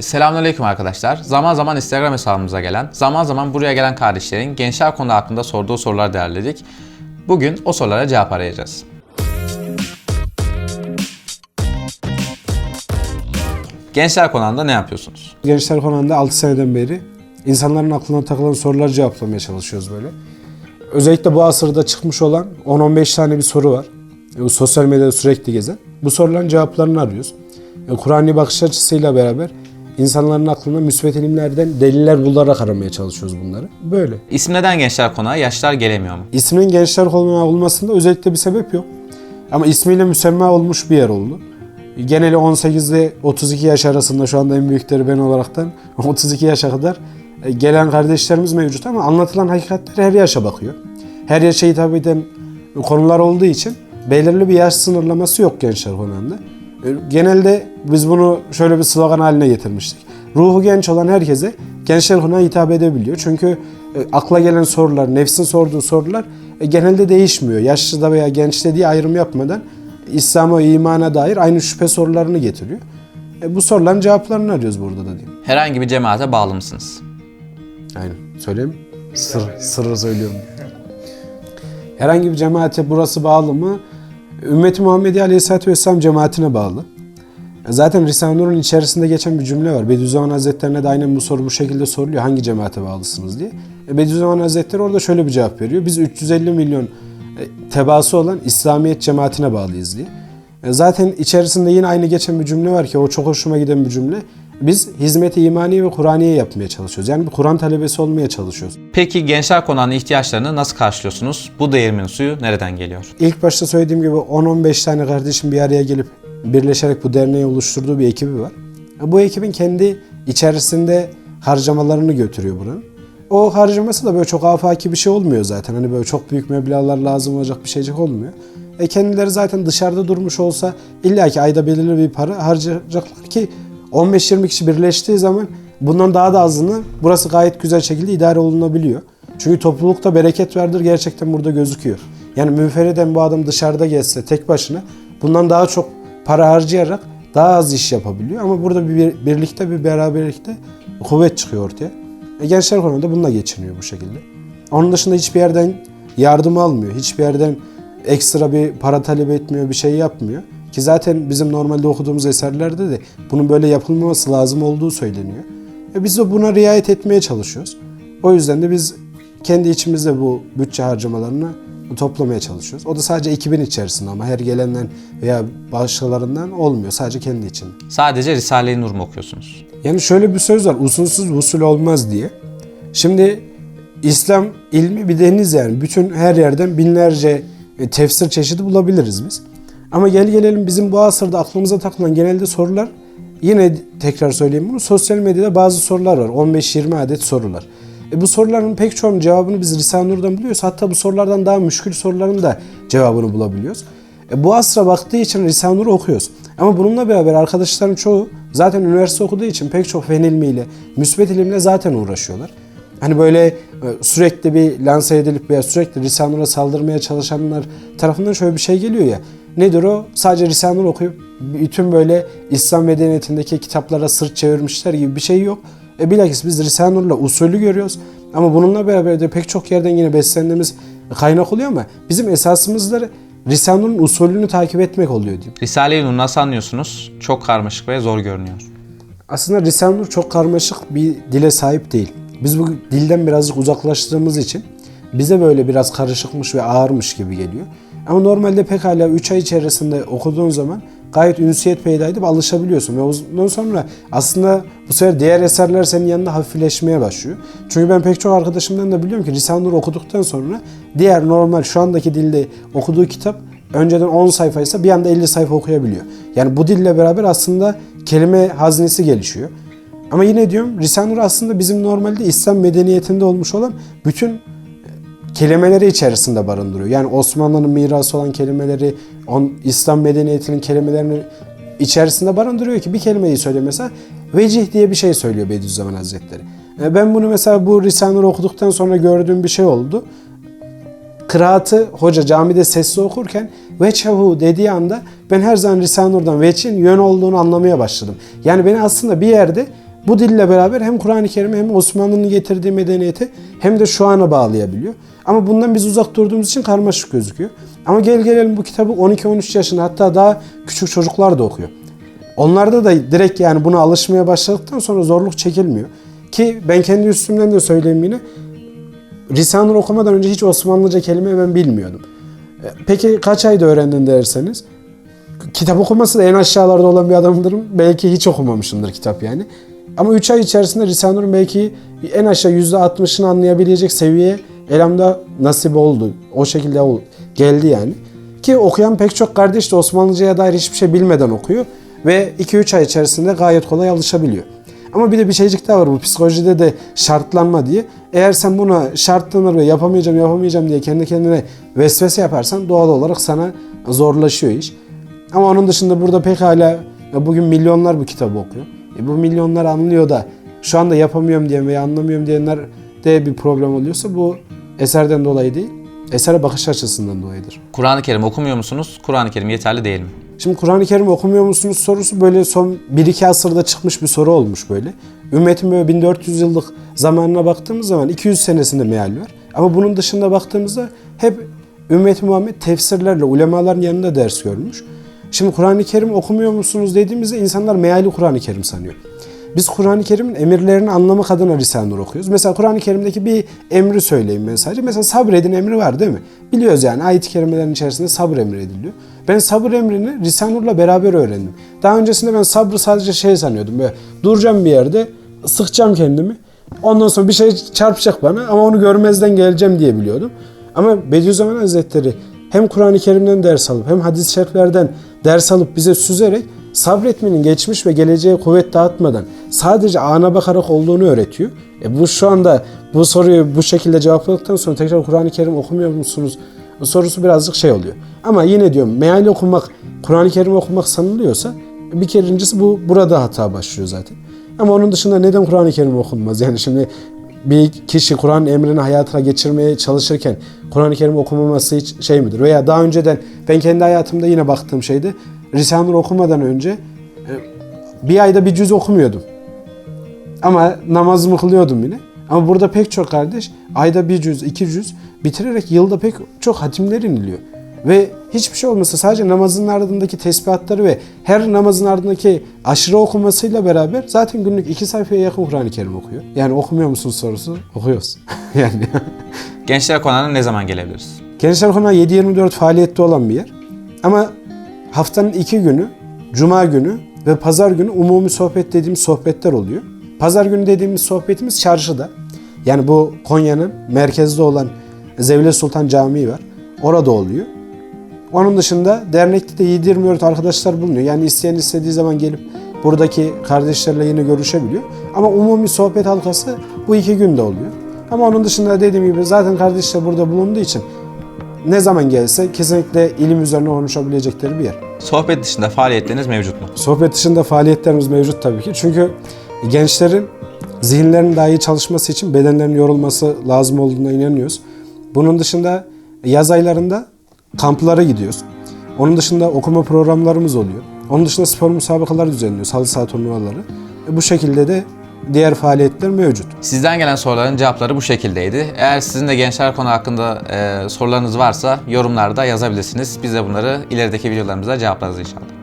Selamünaleyküm arkadaşlar. Zaman zaman Instagram hesabımıza gelen, zaman zaman buraya gelen kardeşlerin gençler konu hakkında sorduğu soruları değerledik. Bugün o sorulara cevap arayacağız. Gençler konağında ne yapıyorsunuz? Gençler Konağı'nda 6 seneden beri insanların aklına takılan soruları cevaplamaya çalışıyoruz böyle. Özellikle bu asırda çıkmış olan 10-15 tane bir soru var. E, sosyal medyada sürekli gezen. Bu soruların cevaplarını arıyoruz. E, Kur'an'ı bakış açısıyla beraber insanların aklına müsbet ilimlerden deliller bularak aramaya çalışıyoruz bunları. Böyle. İsim neden Gençler Konağı? Yaşlar gelemiyor mu? İsmin Gençler Konağı olmasında özellikle bir sebep yok. Ama ismiyle müsemma olmuş bir yer oldu. Geneli 18 ile 32 yaş arasında şu anda en büyükleri ben olaraktan 32 yaşa kadar e, gelen kardeşlerimiz mevcut ama anlatılan hakikatler her yaşa bakıyor. Her yaşa hitap eden konular olduğu için belirli bir yaş sınırlaması yok Gençler Konağı'nda. Genelde biz bunu şöyle bir slogan haline getirmiştik. Ruhu genç olan herkese Gençler Konağı hitap edebiliyor. Çünkü e, akla gelen sorular, nefsin sorduğu sorular e, genelde değişmiyor. Yaşlıda veya gençte diye ayrım yapmadan İslam'a, imana dair aynı şüphe sorularını getiriyor. E, bu soruların cevaplarını arıyoruz burada da diyeyim. Herhangi bir cemaate bağlı mısınız? Aynen. Söyleyeyim? Sır, sırrı söylüyorum. Herhangi bir cemaate burası bağlı mı? Ümmeti Muhammedi Aleyhisselatü Vesselam cemaatine bağlı. Zaten Risale-i Nur'un içerisinde geçen bir cümle var. Bediüzzaman Hazretlerine de aynen bu soru bu şekilde soruluyor. Hangi cemaate bağlısınız diye. E, Bediüzzaman Hazretleri orada şöyle bir cevap veriyor. Biz 350 milyon e, tebaası olan İslamiyet cemaatine bağlıyız diye. E, Zaten içerisinde yine aynı geçen bir cümle var ki o çok hoşuma giden bir cümle. Biz hizmeti imani ve Kur'aniye yapmaya çalışıyoruz. Yani bir Kur'an talebesi olmaya çalışıyoruz. Peki Gençler Konağı'nın ihtiyaçlarını nasıl karşılıyorsunuz? Bu değirmenin suyu nereden geliyor? İlk başta söylediğim gibi 10-15 tane kardeşim bir araya gelip birleşerek bu derneği oluşturduğu bir ekibi var. Bu ekibin kendi içerisinde harcamalarını götürüyor buranın. O harcaması da böyle çok afaki bir şey olmuyor zaten. Hani böyle çok büyük meblağlar lazım olacak bir şeycik olmuyor. E kendileri zaten dışarıda durmuş olsa illaki ayda belirli bir para harcayacaklar ki 15-20 kişi birleştiği zaman bundan daha da azını burası gayet güzel şekilde idare olunabiliyor. Çünkü toplulukta bereket vardır gerçekten burada gözüküyor. Yani münferiden bu adam dışarıda geçse tek başına bundan daha çok para harcayarak daha az iş yapabiliyor. Ama burada bir- birlikte bir beraberlikte kuvvet çıkıyor ortaya. E gençler konuda bununla geçiniyor bu şekilde. Onun dışında hiçbir yerden yardım almıyor. Hiçbir yerden ekstra bir para talep etmiyor, bir şey yapmıyor. Ki zaten bizim normalde okuduğumuz eserlerde de bunun böyle yapılmaması lazım olduğu söyleniyor. E biz de buna riayet etmeye çalışıyoruz. O yüzden de biz kendi içimizde bu bütçe harcamalarını toplamaya çalışıyoruz. O da sadece ekibin içerisinde ama her gelenden veya başkalarından olmuyor. Sadece kendi için. Sadece Risale-i Nur mu okuyorsunuz? Yani şöyle bir söz var. Usulsüz usul olmaz diye. Şimdi İslam ilmi bir deniz yani. Bütün her yerden binlerce tefsir çeşidi bulabiliriz biz. Ama gel gelelim bizim bu asırda aklımıza takılan genelde sorular yine tekrar söyleyeyim bunu. Sosyal medyada bazı sorular var. 15-20 adet sorular. E bu soruların pek çoğunun cevabını biz Risale-i Nur'dan buluyoruz. Hatta bu sorulardan daha müşkül soruların da cevabını bulabiliyoruz. E bu asra baktığı için Risale-i Nur'u okuyoruz. Ama bununla beraber arkadaşların çoğu zaten üniversite okuduğu için pek çok fen ilmiyle, müsbet ilimle zaten uğraşıyorlar. Hani böyle e, sürekli bir lanse edilip veya sürekli Risale-i Nur'a saldırmaya çalışanlar tarafından şöyle bir şey geliyor ya. Nedir o? Sadece Risale-i Nur okuyup bütün böyle İslam medeniyetindeki kitaplara sırt çevirmişler gibi bir şey yok. E bilakis biz Risale-i Nur'la usulü görüyoruz. Ama bununla beraber de pek çok yerden yine beslendiğimiz kaynak oluyor ama bizim esasımızda Risale-i Nur'un usulünü takip etmek oluyor diyeyim. Risale-i Nur nasıl anlıyorsunuz? Çok karmaşık ve zor görünüyor. Aslında Risale-i Nur çok karmaşık bir dile sahip değil. Biz bu dilden birazcık uzaklaştığımız için bize böyle biraz karışıkmış ve ağırmış gibi geliyor. Ama normalde pekala 3 ay içerisinde okuduğun zaman gayet ünsiyet peyda edip alışabiliyorsun. Ve ondan sonra aslında bu sefer diğer eserler senin yanında hafifleşmeye başlıyor. Çünkü ben pek çok arkadaşımdan da biliyorum ki Risale-i okuduktan sonra diğer normal şu andaki dilde okuduğu kitap önceden 10 sayfaysa bir anda 50 sayfa okuyabiliyor. Yani bu dille beraber aslında kelime hazinesi gelişiyor. Ama yine diyorum Risale-i aslında bizim normalde İslam medeniyetinde olmuş olan bütün kelimeleri içerisinde barındırıyor. Yani Osmanlı'nın mirası olan kelimeleri, on, İslam medeniyetinin kelimelerini içerisinde barındırıyor ki bir kelimeyi söyle mesela vecih diye bir şey söylüyor Bediüzzaman Hazretleri. E, Ben bunu mesela bu Risale-i Nur'u okuduktan sonra gördüğüm bir şey oldu. Kıraatı hoca camide sesli okurken veçhahu dediği anda ben her zaman Risale-i Nur'dan veçin yön olduğunu anlamaya başladım. Yani beni aslında bir yerde bu dille beraber hem Kur'an-ı Kerim'i hem Osmanlı'nın getirdiği medeniyeti hem de şu ana bağlayabiliyor. Ama bundan biz uzak durduğumuz için karmaşık gözüküyor. Ama gel gelelim bu kitabı 12-13 yaşında hatta daha küçük çocuklar da okuyor. Onlarda da direkt yani buna alışmaya başladıktan sonra zorluk çekilmiyor. Ki ben kendi üstümden de söyleyeyim yine. Risale-i okumadan önce hiç Osmanlıca kelime ben bilmiyordum. E, Peki kaç ayda öğrendin derseniz? Kitap okuması da en aşağılarda olan bir adamdırım. Belki hiç okumamışımdır kitap yani. Ama 3 ay içerisinde Risale-i Nur'un belki en aşağı %60'ını anlayabilecek seviyeye elamda nasip oldu. O şekilde geldi yani. Ki okuyan pek çok kardeş de Osmanlıca'ya dair hiçbir şey bilmeden okuyor. Ve 2-3 ay içerisinde gayet kolay alışabiliyor. Ama bir de bir şeycik daha var bu psikolojide de şartlanma diye. Eğer sen buna şartlanır ve yapamayacağım yapamayacağım diye kendi kendine vesvese yaparsan doğal olarak sana zorlaşıyor iş. Ama onun dışında burada pekala ya bugün milyonlar bu kitabı okuyor. E bu milyonlar anlıyor da şu anda yapamıyorum diyen veya anlamıyorum diyenler de bir problem oluyorsa bu eserden dolayı değil, esere bakış açısından dolayıdır. Kur'an-ı Kerim okumuyor musunuz? Kur'an-ı Kerim yeterli değil mi? Şimdi Kur'an-ı Kerim okumuyor musunuz sorusu böyle son 1-2 asırda çıkmış bir soru olmuş böyle. Ümmetin böyle 1400 yıllık zamanına baktığımız zaman 200 senesinde meal var. Ama bunun dışında baktığımızda hep ümmet Muhammed tefsirlerle ulemaların yanında ders görmüş. Şimdi Kur'an-ı Kerim okumuyor musunuz dediğimizde insanlar meali Kur'an-ı Kerim sanıyor. Biz Kur'an-ı Kerim'in emirlerini anlamak adına Risale-i Nur okuyoruz. Mesela Kur'an-ı Kerim'deki bir emri söyleyeyim ben sadece. Mesela sabredin emri var değil mi? Biliyoruz yani ayet-i kerimelerin içerisinde sabır emrediliyor. Ben sabır emrini Risale-i Nur'la beraber öğrendim. Daha öncesinde ben sabrı sadece şey sanıyordum. Böyle duracağım bir yerde, sıkacağım kendimi. Ondan sonra bir şey çarpacak bana ama onu görmezden geleceğim diye biliyordum. Ama Bediüzzaman Hazretleri hem Kur'an-ı Kerim'den ders alıp hem hadis-i şeriflerden ders alıp bize süzerek sabretmenin geçmiş ve geleceğe kuvvet dağıtmadan sadece ana bakarak olduğunu öğretiyor. E bu şu anda bu soruyu bu şekilde cevapladıktan sonra tekrar Kur'an-ı Kerim okumuyor musunuz sorusu birazcık şey oluyor. Ama yine diyorum meali okumak, Kur'an-ı Kerim okumak sanılıyorsa bir kerincisi bu burada hata başlıyor zaten. Ama onun dışında neden Kur'an-ı Kerim okunmaz? Yani şimdi bir kişi Kur'an emrini hayatına geçirmeye çalışırken Kur'an-ı Kerim okumaması hiç şey midir? Veya daha önceden ben kendi hayatımda yine baktığım şeydi. Risale-i Nur okumadan önce e, bir ayda bir cüz okumuyordum. Ama namazımı kılıyordum yine. Ama burada pek çok kardeş ayda bir cüz, iki cüz bitirerek yılda pek çok hatimler iniliyor. Ve hiçbir şey olmasa sadece namazın ardındaki tesbihatları ve her namazın ardındaki aşırı okumasıyla beraber zaten günlük iki sayfaya yakın Kur'an-ı Kerim okuyor. Yani okumuyor musun sorusu okuyoruz. yani Gençler Konağı'na ne zaman gelebiliriz? Gençler Konağı 7-24 faaliyette olan bir yer. Ama haftanın iki günü, cuma günü ve pazar günü umumi sohbet dediğimiz sohbetler oluyor. Pazar günü dediğimiz sohbetimiz çarşıda. Yani bu Konya'nın merkezde olan Zevle Sultan Camii var. Orada oluyor. Onun dışında dernekte de 7-24 arkadaşlar bulunuyor. Yani isteyen istediği zaman gelip buradaki kardeşlerle yine görüşebiliyor. Ama umumi sohbet halkası bu iki günde oluyor. Ama onun dışında dediğim gibi zaten kardeşler burada bulunduğu için ne zaman gelse kesinlikle ilim üzerine konuşabilecekleri bir yer. Sohbet dışında faaliyetleriniz mevcut mu? Sohbet dışında faaliyetlerimiz mevcut tabii ki. Çünkü gençlerin zihinlerinin daha iyi çalışması için bedenlerinin yorulması lazım olduğuna inanıyoruz. Bunun dışında yaz aylarında kamplara gidiyoruz. Onun dışında okuma programlarımız oluyor. Onun dışında spor müsabakaları düzenliyoruz. Halı saha turnuvaları. E bu şekilde de diğer faaliyetler mevcut. Sizden gelen soruların cevapları bu şekildeydi. Eğer sizin de Gençler Konağı hakkında e, sorularınız varsa yorumlarda yazabilirsiniz. Biz de bunları ilerideki videolarımızda cevaplarız inşallah.